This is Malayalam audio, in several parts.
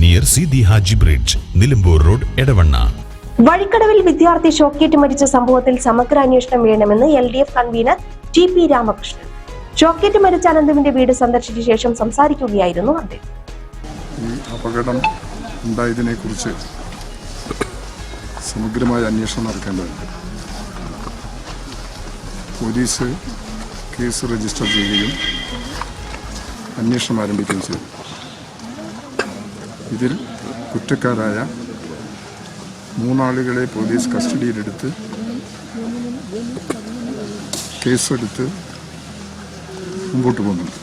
near Sidi Haji bridge Nilambur road Edavanna വഴിക്കടവിൽ വിദ്യാർത്ഥി ഷോക്കേറ്റ് മരിച്ച സംഭവത്തിൽ സമഗ്ര അന്വേഷണം വേണമെന്ന് L D F convener T P Ramakrishnan. ഷോക്കേറ്റ് മരിച്ച അനന്തുവിന്റെ വീട് സന്ദർശിച്ച ശേഷം സംസാരിക്കുകയായിരുന്നു അദ്ദേഹം. അപകടം ഉണ്ടായതിനെ കുറിച്ച് സമഗ്രമായ അന്വേഷണം നടക്കേണ്ടതുണ്ട്. പോലീസ് കേസ് രജിസ്റ്റർ ചെയ്യുകയും അന്വേഷണം ആരംഭിക്കുകയും ചെയ്തു. ഇതിൽ കുറ്റക്കാരായ മൂന്നാളുകളെ പോലീസ് കസ്റ്റഡിയിലെടുത്ത് കേസെടുത്ത് മുമ്പോട്ട് പോകുന്നുണ്ട്.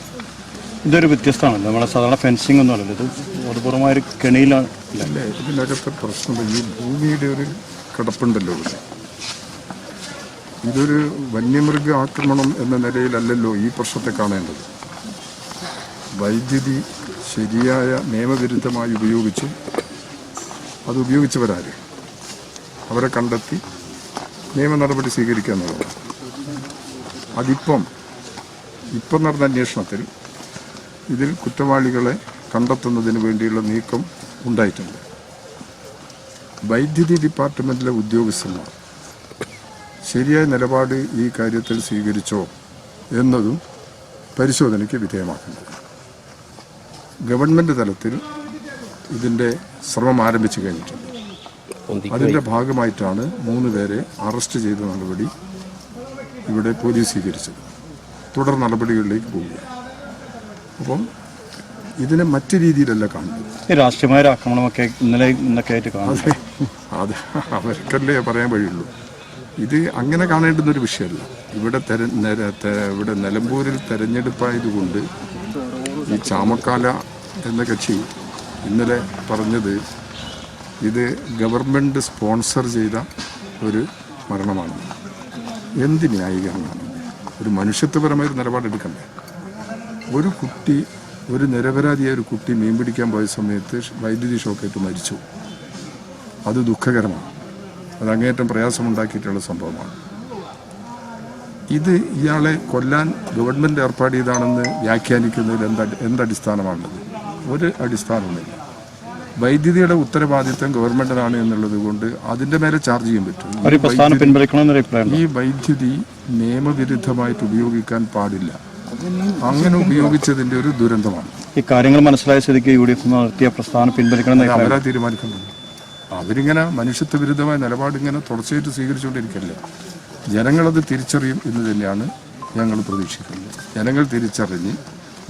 ഇതൊരു വ്യത്യസ്തമാണ്. നമ്മളെ സാധാരണ ഫെൻസിങ് ഒന്നും അല്ലല്ലോ ഇത് ബോധപൂർവമായ ഒരു കെണിയിലാണ് അല്ല? ഇതിനകത്തെ പ്രശ്നം ഈ ഭൂമിയുടെ ഒരു കിടപ്പുണ്ടല്ലോ ഇതൊരു വന്യമൃഗ ആക്രമണം എന്ന നിലയിലല്ലല്ലോ ഈ പ്രശ്നത്തെ കാണേണ്ടത്. വൈദ്യുതി ശരിയായ നിയമവിരുദ്ധമായി ഉപയോഗിച്ചു അത് ഉപയോഗിച്ചവരാര്? അവരെ കണ്ടെത്തി നിയമ നടപടി സ്വീകരിക്കുക എന്നുള്ളതാണ്. അതിപ്പം ഇപ്പം നടന്ന അന്വേഷണത്തിൽ ഇതിൽ കുറ്റവാളികളെ കണ്ടെത്തുന്നതിന് വേണ്ടിയുള്ള നീക്കം ഉണ്ടായിട്ടുണ്ട്. വൈദ്യുതി ഡിപ്പാർട്ട്മെന്റിലെ ഉദ്യോഗസ്ഥന്മാർ ശരിയായ നിലപാട് ഈ കാര്യത്തിൽ സ്വീകരിച്ചോ എന്നതും പരിശോധനയ്ക്ക് വിധേയമാക്കുന്നത് ഗവൺമെന്റ് തലത്തിൽ ഇതിന്റെ ശ്രമം ആരംഭിച്ചു കഴിഞ്ഞിട്ടുണ്ട്. അതിന്റെ ഭാഗമായിട്ടാണ് മൂന്ന് പേരെ അറസ്റ്റ് ചെയ്ത നടപടി ഇവിടെ പോലീസ് സ്വീകരിച്ചത്. തുടർ നടപടികളിലേക്ക് പോവുക അപ്പം ഇതിനെ മറ്റു രീതിയിലല്ല കാണുന്നത്. രാഷ്ട്രീയമായ ആക്രമണമൊക്കെ ഇന്നലെ ഇന്നൊക്കെ ആയിട്ട് കാണുന്നത് അതെ. അവർക്കല്ലേ പറയാൻ വഴിയുള്ളൂ. ഇത് അങ്ങനെ കാണേണ്ടുന്ന ഒരു വിഷയമല്ല. ഇവിടെ തെര ഇവിടെ നിലമ്പൂരിൽ തെരഞ്ഞെടുപ്പായതുകൊണ്ട് ഈ ചാമക്കാല എന്ന കക്ഷി ഇന്നലെ പറഞ്ഞത് ഇത് ഗവൺമെന്റ് സ്പോൺസർ ചെയ്ത ഒരു മരണമാണ്. എന്ത് ന്യായീകരണമാണ്? ഒരു മനുഷ്യത്വപരമായ ഒരു നിലപാടെടുക്കണ്ടേ ഒരു കുട്ടി ഒരു നിരപരാധിയായ ഒരു കുട്ടി മീൻ പിടിക്കാൻ പോയ സമയത്ത് വൈദ്യുതി ഷോക്കേറ്റ് മരിച്ചു. അത് ദുഃഖകരമാണ്. അത് അങ്ങേയറ്റം പ്രയാസമുണ്ടാക്കിയിട്ടുള്ള സംഭവമാണ്. ഇത് ഇയാളെ കൊല്ലാൻ ഗവൺമെന്റ് ഏർപ്പാട് ചെയ്താണെന്ന് വ്യാഖ്യാനിക്കുന്നതിൽ എന്താ എന്തടിസ്ഥാനമാണുള്ളത് ഒരു അടിസ്ഥാനവുമില്ല. വൈദ്യുതിയുടെ ഉത്തരവാദിത്തം ഗവൺമെന്റിനാണ് എന്നുള്ളത് കൊണ്ട് അതിന്റെ മേലെ ചാർജ് ചെയ്യാൻ പറ്റും. ഈ വൈദ്യുതി- നിയമവിരുദ്ധമായിട്ട് ഉപയോഗിക്കാൻ പാടില്ല. അങ്ങനെ ഉപയോഗിച്ചതിന്റെ ഒരു ദുരന്തമാണ്. ഈ കാര്യങ്ങൾ മനസ്സിലായ സ്ഥിതിക്ക് യു ഡി എഫ് നടത്തിയ പ്രസ്ഥാനം പിൻവലിക്കണം അവരാ തീരുമാനിക്കേണ്ടത് അവരിങ്ങനെ മനുഷ്യത്വ വിരുദ്ധമായ നിലപാട് ഇങ്ങനെ തുടർച്ചയായിട്ട് സ്വീകരിച്ചുകൊണ്ടിരിക്കല്ലേ? ജനങ്ങളത് തിരിച്ചറിയും എന്ന് തന്നെയാണ് ഞങ്ങൾ പ്രതീക്ഷിക്കുന്നത്. ജനങ്ങൾ തിരിച്ചറിഞ്ഞ്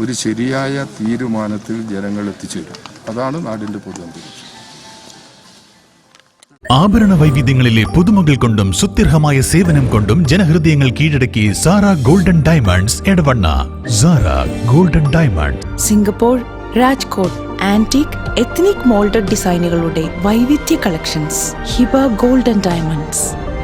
ഒരു ശരിയായ തീരുമാനത്തിൽ ജനങ്ങൾ എത്തിച്ചേരും. അതാണ് നാടിന്റെ പൊതു അന്തരീക്ഷം. ആഭരണ വൈവിധ്യങ്ങളിലെ പുതുമകൾ കൊണ്ടും സുത്യർഹമായ സേവനം കൊണ്ടും ജനഹൃദയങ്ങൾ കീഴടക്കി Sara golden diamonds Edavanna. Sara golden diamond. Singapore Rajkot antique ethnic moulded ഡിസൈനുകളുടെ വൈവിധ്യ collections. Hiba golden diamonds.